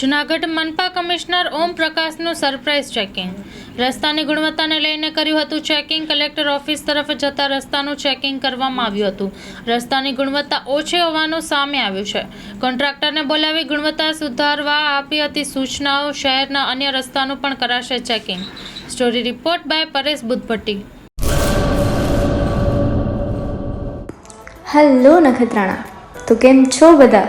Junagadh મનપા commissioner ઓમ પ્રકાશનું surprise checking. રસ્તાની ગુણવત્તાને લઈને કર્યું હતું ચેકિંગ, કલેક્ટર ઓફિસ તરફ જતા રસ્તાનું ચેકિંગ કરવામાં આવ્યું હતું. રસ્તાની ગુણવત્તા ઓછી હોવાનું સામે આવ્યું છે. કોન્ટ્રાક્ટરને બોલાવી ગુણવત્તા સુધારવા આપી હતી સૂચનાઓ, શહેરના અન્ય રસ્તાનું પણ કરાશે checking. Story report by Paresh Budhbhatti. Hello Nakhatrana, તો કેમ છો બધા?